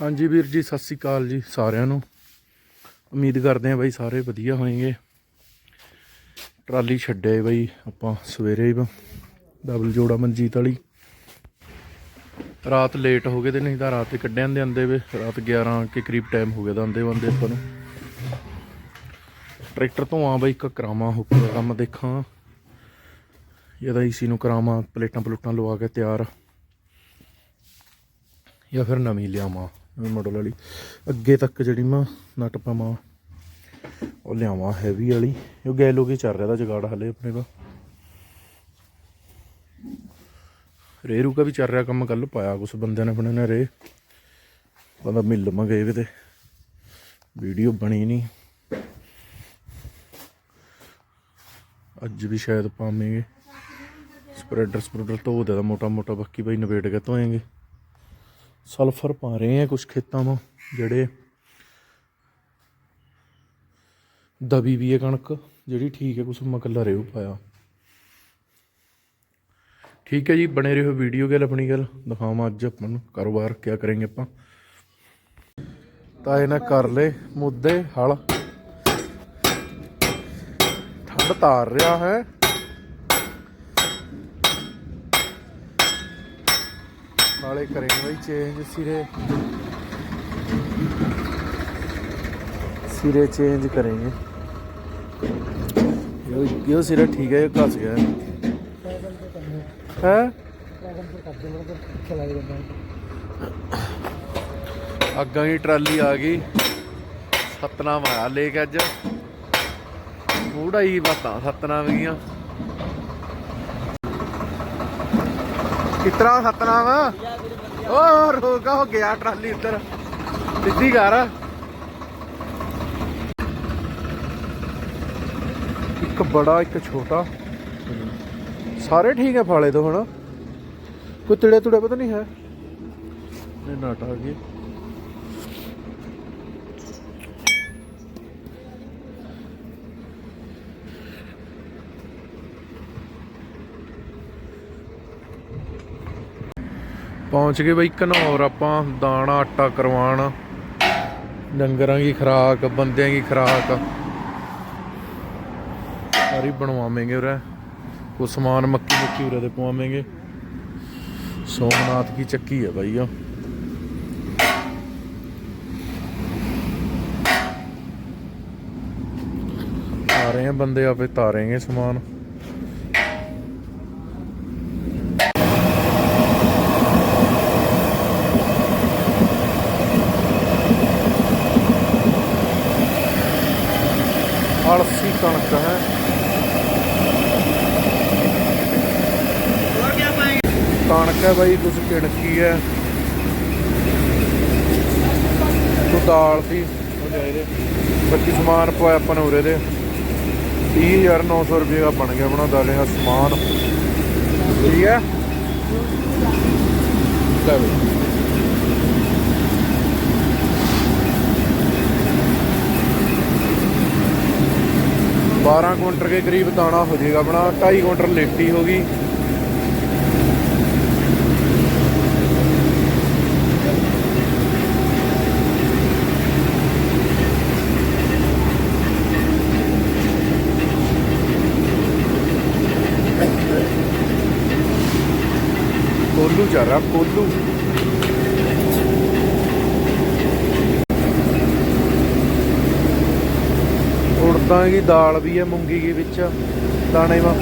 ਹਾਂਜੀ ਵੀਰ ਜੀ, ਸਤਿ ਸ੍ਰੀ ਅਕਾਲ ਜੀ ਸਾਰਿਆਂ ਨੂੰ। ਉਮੀਦ ਕਰਦੇ ਹਾਂ ਬਾਈ ਸਾਰੇ ਵਧੀਆ ਹੋਣਗੇ। ਟਰਾਲੀ ਛੱਡਿਆ ਬਾਈ ਆਪਾਂ ਸਵੇਰੇ ਹੀ ਡਬਲ ਜੋੜਾ ਮਨਜੀਤ ਵਾਲੀ। ਰਾਤ ਲੇਟ ਹੋ ਗਏ ਤੇ ਨਹੀਂ ਤਾਂ ਰਾਤ ਹੀ ਕੱਢਿਆਂ ਦੇ ਆਂਦੇ ਵੇ। ਰਾਤ 11 ਕੇ ਕਰੀਬ ਟਾਈਮ ਹੋ ਗਿਆ ਤਾਂ ਆਂਦੇ ਬੰਦੇ ਆਪਾਂ ਨੂੰ। ਟਰੈਕਟਰ ਤੋਂ ਆ ਬਾਈ ਇੱਕ ਕਰਾਵਾਂ ਹੁੱਕ ਦਾ ਕੰਮ ਦੇਖਾਂ। ਇਹਦਾ ਈਸੀ ਨੂੰ ਕਰਾਵਾਂ ਪਲੇਟਾਂ ਪਲੂਟਾਂ ਲਵਾ ਕੇ ਤਿਆਰ। ਜਾਂ ਫਿਰ ਨਵੀਂ ਲਿਆਵਾਂ। ਮਾਡਲ ਵਾਲੀ। ਅੱਗੇ ਤੱਕ ਜਿਹੜੀ ਮੈਂ ਨਟ ਪਾਵਾਂ ਉਹ ਲਿਆਵਾਂ ਹੈਵੀ ਵਾਲੀ। ਉਹ ਗੈਲੋ ਕੀ ਚੱਲ ਰਿਹਾ ਦਾ ਜਗਾੜ ਹਲੇ ਆਪਣੇ ਦਾ ਰੇ ਰੂਕਾ ਵੀ ਚੱਲ ਰਿਹਾ ਕੰਮ ਕੱਲ ਪਾਇਆ ਕੁਛ ਬੰਦਿਆਂ ਨੇ ਆਪਣੇ ਨੇ ਰੇ। ਬੰਦਾ ਮਿਲ ਮ ਗਏ ਵੇ ਤੇ ਵੀਡੀਓ ਬਣੀ ਨਹੀਂ। ਅੱਜ ਵੀ ਸ਼ਾਇਦ ਪਾਵਾਂਗੇ। ਸਪਰੈਡਰ ਸਪਰੈਡਰ ਧੋ ਦੇ ਦਾ ਮੋਟਾ ਮੋਟਾ ਬਾਕੀ ਭਾਈ ਨਵੇੜ ਕੇ ਧੋਏਗੇ। ਸਲਫਰ ਪਾ ਰਹੇ ਆ ਕੁਝ ਖੇਤਾਂ 'ਮਾ ਜਿਹੜੇ ਦਬੀ ਵੀ ਹੈ ਕਣਕ, ਜਿਹੜੀ ਠੀਕ ਹੈ ਕੁਛ ਮਕਲਾ ਰਿਓ ਪਾਇਆ। ਠੀਕ ਹੈ ਜੀ, ਬਣੇ ਰਹੋ ਵੀਡੀਓ ਗੱਲ, ਆਪਣੀ ਗੱਲ ਦਿਖਾਵਾਂ ਅੱਜ ਆਪਾਂ ਨੂੰ, ਕਾਰੋਬਾਰ ਕਿਆ ਕਰਾਂਗੇ ਆਪਾਂ। ਤਾਂ ਇਹਨਾਂ ਕਰ ਲੈ ਮੁੱਦੇ, ਹਲ। ਠੰਡ ਤਾਰ ਰਿਹਾ ਹੈ। ਨਾਲੇ ਕਰੇਂਗੇ ਬਈ ਚੇਂਜ ਸਿਰੇ सिरे चेंज करेंगे यो यो सिरा ठीक है ये घस गया है अगर ही ट्राली आ गई सतनाम आया लेक अज थोड़ा ही बात सतनाम गया कितना सतनाम ਓ ਰੋਗਾ ਹੋ ਗਿਆ ਟਰਾਲੀ ਉੱਧਰ ਸਿੱਧੀ ਕਰ। ਇੱਕ ਬੜਾ, ਇੱਕ ਛੋਟਾ। ਸਾਰੇ ਠੀਕ ਹੈ ਫਾਲੇ ਤੋਂ ਹੁਣ ਕੋਈ ਤਿੜੇ ਤੁੜੇ ਪਤਾ ਨਹੀਂ ਹੈ? ਨੇ ਨਾਟ ਆ ਗਈ ਪਹੁੰਚ ਗਏ ਬਾਈ ਘਨੌਰ, ਆਪਾਂ ਦਾਣਾ ਆਟਾ ਕਰਵਾਣ ਡੰਗਰਾਂ ਦੀ ਖਰਾਕ, ਬੰਦਿਆਂ ਦੀ ਖਰਾਕ। ਸਾਰੀ ਬਣਵਾਵਾਂਗੇ ਉਰੇ। ਕੋ ਸਮਾਨ ਮੱਕੀ ਮੁੱਕੀ ਉਰੇ ਦੇ ਪਵਾਵਾਂਗੇ। ਸੋਮਨਾਥ ਕੀ ਚੱਕੀ ਹੈ ਬਾਈ ਆ। ਆ ਰਹੇ ਆ ਬੰਦੇ ਆਪੇ ਤਾਰੇਗੇ ਸਮਾਨ। ਅਲਸੀ ਕਣਕ ਹੈ। ਕਣਕ ਹੈ ਬਾਈ ਕੁਝ ਕਿਣਕੀ ਹੈ। ਤੋ ਦਾਲ ਸੀ। ਉਹ ਲੈ ਇਹਦੇ ਬਾਕੀ ਸਮਾਨ ਪਵਾਇਆ ਆਪਾਂ ਨੇ ਉਰੇ ਦੇ। 30900 ਰੁਪਏ ਦਾ ਬਣ ਗਿਆ ਆਪਣਾ ਦਾਲੇ ਦਾ ਸਮਾਨ। ਠੀਕ ਹੈ? ਲੈ ਬਈ ਬਾਰਾਂ ਕੁਇੰਟਲ ਕੇ ਕਰੀਬ ਦਾਣਾ ਹੋ ਜਾਏਗਾ ਆਪਣਾ 2.5 ਕੁਇੰਟਲ ਲੇਟੀ ਹੋ ਗਈ। ਕੋਲੂ ਚੱਲ ਰਿਹਾ, ਕੋਲੂ। ਉੜਦਾਂ ਦੀ ਦਾਲ ਵੀ ਹੈ ਮੂੰਗੀ ਦੇ ਵਿੱਚ ਦਾਣੇ ਵਾ।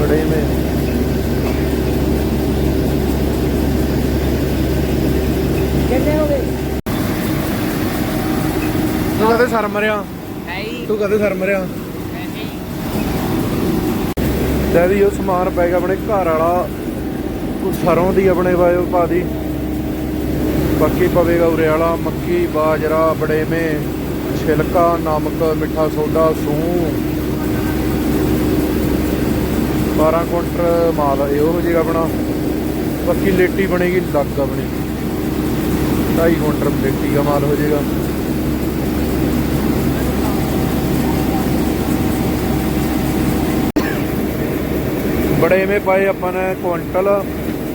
ਬੜੇ ਮੇ ਕਿੰਨੇ ਹੋ ਗਏ? ਤੂੰ ਕਦੇ ਸਰ ਮਰਿਆ? ਨਹੀਂ ਤੂੰ ਕਦੇ ਸਰ ਮਰਿਆ? ਨਹੀਂ ਡੈਡੀ ਉਹ ਸਮਾਨ ਪੈ ਗਿਆ ਆਪਣੇ ਘਰ ਵਾਲਾ। ਕੋਈ ਸਰੋਂ ਦੀ ਆਪਣੇ ਵਾਇਓ ਪਾ ਦੀ। ਬਾਕੀ ਪਵੇਗਾ ਉਰੇ ਵਾਲਾ ਮੱਕੀ, ਬਾਜਰਾ, ਬੜੇਵੇਂ, ਛਿਲਕਾ, ਨਮਕ, ਮਿੱਠਾ ਸੋਡਾ, ਸੂੰ। 12 ਕੁਇੰਟਲ ਮਾਲ ਇਹ ਹੋ ਜਾਏਗਾ ਆਪਣਾ। ਬਾਕੀ ਲੇਟੀ ਬਣੇਗੀ ਲੱਗ ਆਪਣੀ। 2.5 ਕੁਇੰਟਲ ਲੇਟੀ ਦਾ ਮਾਲ ਹੋ ਜਾਏਗਾ। ਬੜੇਵੇਂ ਪਾਏ ਆਪਾਂ ਨੇ ਕੁਇੰਟਲ,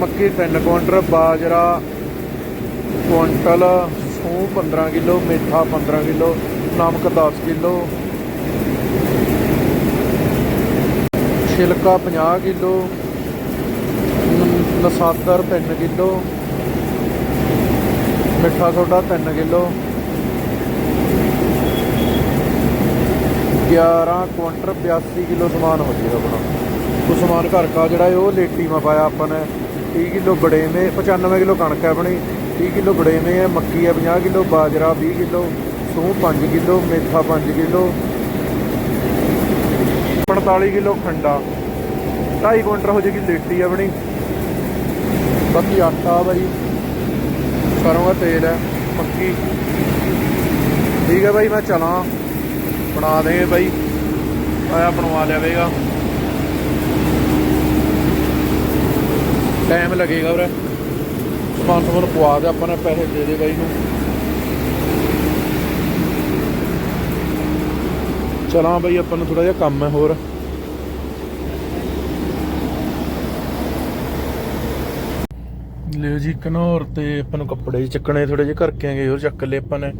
ਮੱਕੀ 3 ਕੁਇੰਟਲ, ਬਾਜਰਾ ਕੁਇੰਟਲ ਸੌ 15 ਕਿਲੋ ਮੇਥਾ 15 ਕਿਲੋ, ਨਮਕ 10 ਕਿਲੋ। ਛਿਲਕਾ 50 ਕਿਲੋ ਨਸਾਦਰ 3 ਕਿਲੋ, ਮਿੱਠਾ ਸੋਡਾ 3 ਕਿਲੋ। 11 ਕੁਇੰਟਲ 82 ਕਿਲੋ ਸਮਾਨ ਹੋ ਜਾਏਗਾ ਆਪਣਾ। ਉਹ ਸਮਾਨ ਘਰ ਕਾ ਜਿਹੜਾ ਹੈ ਉਹ ਲੇਟੀ ਮਾ ਪਾਇਆ ਆਪਾਂ ਨੇ। 30 ਕਿਲੋ ਬੜੇਵੇਂ 95 ਕਿਲੋ ਕਣਕ ਹੈ ਆਪਣੀ 30 ਕਿਲੋ ਬੜੇਵੇਂ ਹੈ ਮੱਕੀ ਹੈ 50 ਕਿਲੋ, ਬਾਜਰਾ 20 ਕਿਲੋ, ਸੂਹ 5 ਕਿਲੋ, ਮੇਥਾ 5 ਕਿਲੋ 45 ਕਿਲੋ ਖੰਡਾ 2.5 ਕੁਇੰਟਲ ਹੋ ਜਾਏਗੀ ਲੇਟੀ ਆਪਣੀ। ਬਾਕੀ ਆਟਾ ਬਾਈ, ਸਰੋਂ ਦਾ ਤੇਲ ਹੈ, ਮੱਕੀ। ਠੀਕ ਹੈ ਬਾਈ, ਮੈਂ ਚਲਾਂ, ਬਣਾ ਦੇਗੇ ਬਾਈ ਆਇਆ ਬਣਵਾ ਲਿਆਵੇਗਾ ਟਾਈਮ ਲੱਗੇਗਾ ਵੀਰੇ। ਸਮਾਨ ਸਮੂਨ ਪਵਾ ਦੇ, ਆਪਾਂ ਨੇ ਪੈਸੇ ਦੇ ਦੇ ਬਾਈ ਨੂੰ। ਚਲਾਂ ਬਾਈ, ਆਪਾਂ ਨੂੰ ਥੋੜਾ ਜਿਹਾ ਕੰਮ ਹੈ ਹੋਰ। ਲਿਓ ਜੀ ਕਨੌਰ ਤੇ ਆਪਾਂ ਨੂੰ ਕੱਪੜੇ ਜਿਹੇ ਚੱਕਣੇ ਥੋੜੇ ਜਿਹੇ ਘਰ ਕੇ ਆਂਗੇ, ਹੋਰ ਚੱਕ ਲਏ ਆਪਾਂ ਨੇ।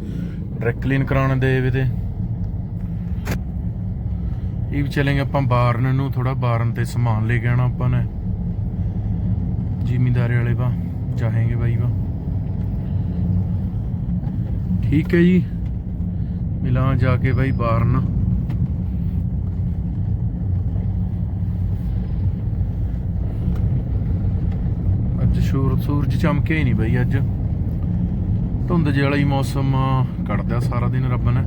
ਡਰੈਕ ਕਲੀਨ ਕਰਾਉਣ ਦੇ ਵੀ ਤੇ। ਇਹ ਵੀ ਚਲੇਂਗੇ ਆਪਾਂ ਬਾਰਨ ਨੂੰ ਥੋੜਾ ਬਾਰਨ ਤੇ ਸਮਾਨ ਲੈ ਕੇ ਆਣਾ ਆਪਾਂ ਨੇ। ਜਿਮੀਦਾਰੇ ਵਾਲੇ ਬਾ ਚਾहेंगे ਬਾਈ ਬਾ ਠੀਕ ਹੈ ਜੀ। ਮਿਲਾਂ ਜਾ ਕੇ ਬਾਈ ਬਾਰਨ। ਅੱਜ ਸ਼ੂਰ ਸੂਰਜ ਚਮਕਿਆ ਹੀ ਨਹੀਂ ਬਾਈ ਅੱਜ। ਧੁੰਦ ਜਿਹਾ ਹੀ ਮੌਸਮ ਕੱਢਦਾ ਸਾਰਾ ਦਿਨ ਰੱਬ ਨੇ।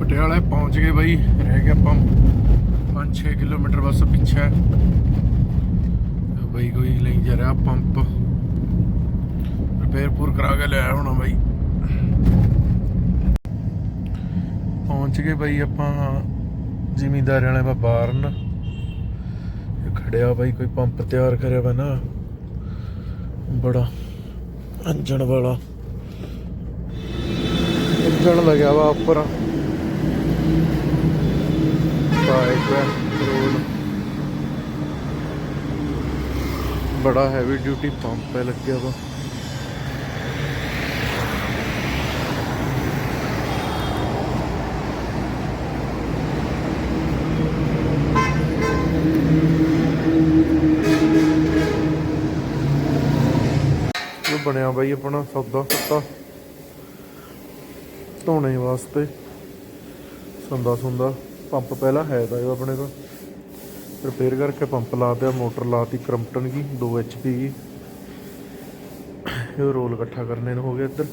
ਪਟਿਆਲੇ ਪਹੁੰਚ ਗਏ ਬਾਈ, ਰਹਿ ਗਿਆ ਆਪਾਂ। 5-6 ਕਿਲੋਮੀਟਰ ਬਸ ਪਿੱਛੇ। ਬਈ ਕੋਈ ਲਈ ਜਾ ਰਿਹਾ ਪੰਪ। ਰਿਪੇਅਰ ਪੂਰ ਕਰਾ ਕੇ ਲਿਆ ਹੋਣਾ ਬਾਈ। ਪਹੁੰਚ ਗਏ ਬਈ ਆਪਾਂ ਜ਼ਿਮੀਂਦਾਰ ਵਾਲੇ ਬਾ ਬਾਰਨ। ਖੜਿਆ ਬਾਈ ਕੋਈ ਪੰਪ ਤਿਆਰ ਕਰਿਆ ਵਾ ਨਾ। ਬੜਾ ਅੰਜਣ ਵਾਲਾ। ਇੰਜਣ ਲੱਗਿਆ ਵਾ ਉੱਪਰ। ਪਾਈਪ ਰੋਡ ਬੜਾ ਹੈਵੀ ਡਿਊਟੀ ਪੰਪ ਹੈ ਲੱਗਿਆ ਵਾ। ਇਹ ਬਣਿਆ ਬਾਈ ਆਪਣਾ ਸੌਦਾ ਸੱਤਾ। ਧੋਣੇ ਵਾਸਤੇ। ਸੰਦਾ ਸੁੰਦਾ। ਪੰਪ ਪਹਿਲਾਂ ਹੈ ਤਾਂ ਇਹ ਆਪਣੇ ਕੋਲ। ਰਿਪੇਅਰ ਕਰਕੇ ਪੰਪ ਲਾ ਦਿਆ ਮੋਟਰ ਲਾਤੀ ਕਰਮਪਟਨ ਦੀ 2 HP ਦੀ ਇਹ ਰੋਲ ਇਕੱਠਾ ਕਰਨੇ ਨੂੰ ਹੋ ਗਿਆ ਇੱਧਰ।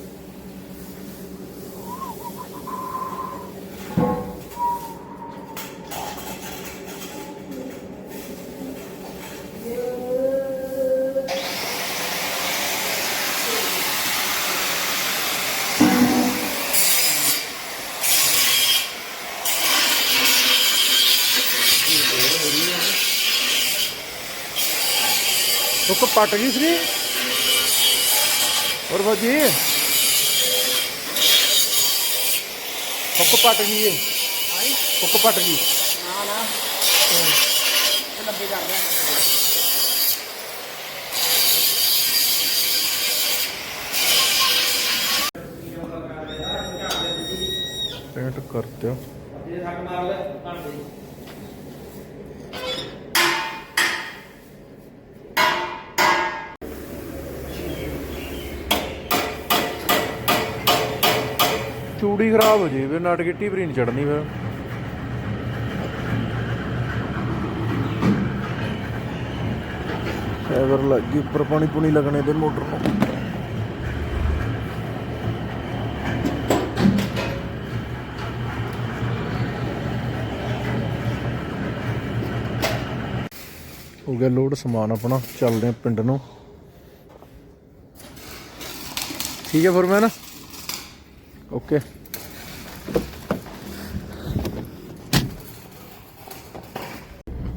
ਹੁੱਕ ਪੱਟ ਗਈ ਸੀ। ਹੋਰ ਬਾਜੀ ਹੁੱਕ ਪੱਟ ਗਈ ਏ। ਹੁੱਕ ਪੱਟ ਗਈ। ਨਾ ਨਾ। ਲੰਬੀ ਕਰ ਰਿਹਾ ਸੈਟ ਕਰ ਦਿਓ ਇਹ ਹੱਕ ਮਾਰ ਲੈ ਬਣ ਖਰਾਬ ਹੋ ਜੇ ਫਿਰ ਨਟ ਗਿੱਟੀ ਵੀ ਨਹੀਂ ਚੜਨੀ ਫਿਰ। ਐਵਰ ਲੱਗੀ ਉੱਪਰ ਪਾਣੀ ਪੁਣੀ ਲੱਗਣੇ ਤੇ ਮੋਟਰ ਨੂੰ। ਹੋ ਗਿਆ ਲੋਡ ਸਮਾਨ ਆਪਣਾ, ਚੱਲਦੇ ਆ ਪਿੰਡ ਨੂੰ। ਠੀਕ ਹੈ ਫਿਰ ਮੈਂ ਨਾ ਓਕੇ।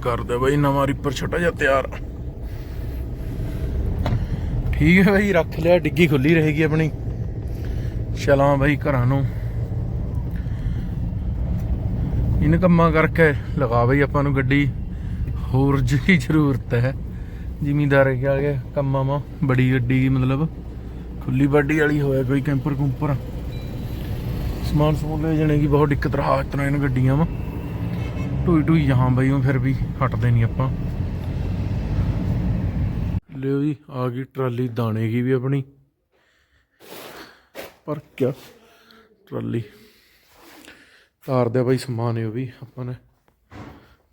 ਕਰ ਦੇ ਬਈ, ਨਵਾਂ ਰੀਪਰ ਛੋਟਾ ਜਿਹਾ ਤਿਆਰ। ਠੀਕ ਹੈ ਬਈ, ਰੱਖ ਲਿਆ, ਡਿੱਗੀ ਖੁੱਲੀ ਰਹੇਗੀ ਆਪਣੀ। ਚਲਾਂ ਬਈ ਘਰਾਂ ਨੂੰ। ਇਨ ਕੰਮਾਂ ਕਰਕੇ ਲਗਾ ਬਈ ਆਪਾਂ ਨੂੰ ਗੱਡੀ। ਹੋਰ ਜੀ ਜ਼ਰੂਰਤ ਹੈ। ਜ਼ਿਮੀਦਾਰ ਕਿਹਾ ਗਿਆ, ਕੰਮਾਂ ਮਾ ਬੜੀ ਗੱਡੀ, ਮਤਲਬ। ਖੁੱਲੀ ਬਾਡੀ ਵਾਲੀ ਹੋਇਆ ਕੋਈ ਕੈਂਪਰ ਕੁੰਪਰ ਸਮਾਨ ਸਮੂਨ ਲੈ ਜਾਣੇ ਕੀ ਬਹੁਤ ਦਿੱਕਤ ਰਹਾ ਇਤਨਾ ਇਹਨਾਂ ਗੱਡੀਆਂ ਵਾ। ਟੂਈ ਢੂਈ ਜਹਾਂ ਬਈ ਉਹ ਫਿਰ ਵੀ ਹਟਦੇ ਨਹੀਂ ਆਪਾਂ। ਲਿਓ ਜੀ, ਆ ਗਈ ਟਰਾਲੀ ਦਾਣੇ ਕੀ ਵੀ ਆਪਣੀ। ਪਰ ਕਿਆ ਟਰਾਲੀ। ਤਾਰ ਦੇ ਬਾਈ ਸਮਾਨ ਹੈ ਉਹ ਵੀ, ਆਪਾਂ ਨੇ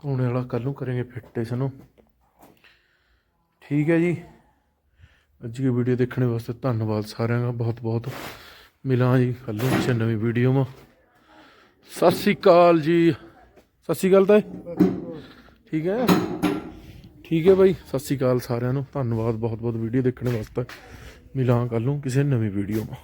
ਹੋਣੇ ਵਾਲਾ ਕੱਲ ਨੂੰ ਕਰਾਂਗੇ ਫਿੱਟ ਇਸ ਨੂੰ। ਠੀਕ ਹੈ ਜੀ। ਅੱਜ ਦੀ ਵੀਡੀਓ ਦੇਖਣ ਵਾਸਤੇ ਧੰਨਵਾਦ ਸਾਰਿਆਂ ਦਾ ਬਹੁਤ ਬਹੁਤ ਮਿਲਾਂ ਜੀ ਕੱਲ ਨੂੰ ਕਿਸੇ ਨਵੀਂ ਵੀਡੀਓ ਮਾ ਸਤਿ ਸ੍ਰੀ ਅਕਾਲ ਜੀ। ਸਤਿ ਸ੍ਰੀ ਅਕਾਲ ਤਾਂ ਠੀਕ ਹੈ? ਠੀਕ ਹੈ ਬਾਈ। ਸਤਿ ਸ੍ਰੀ ਅਕਾਲ ਸਾਰਿਆਂ ਨੂੰ। ਧੰਨਵਾਦ ਬਹੁਤ ਬਹੁਤ ਵੀਡੀਓ ਦੇਖਣ ਵਾਸਤੇ। ਮਿਲਾਂ ਕੱਲ ਨੂੰ ਕਿਸੇ ਨਵੀਂ ਵੀਡੀਓ ਮਾ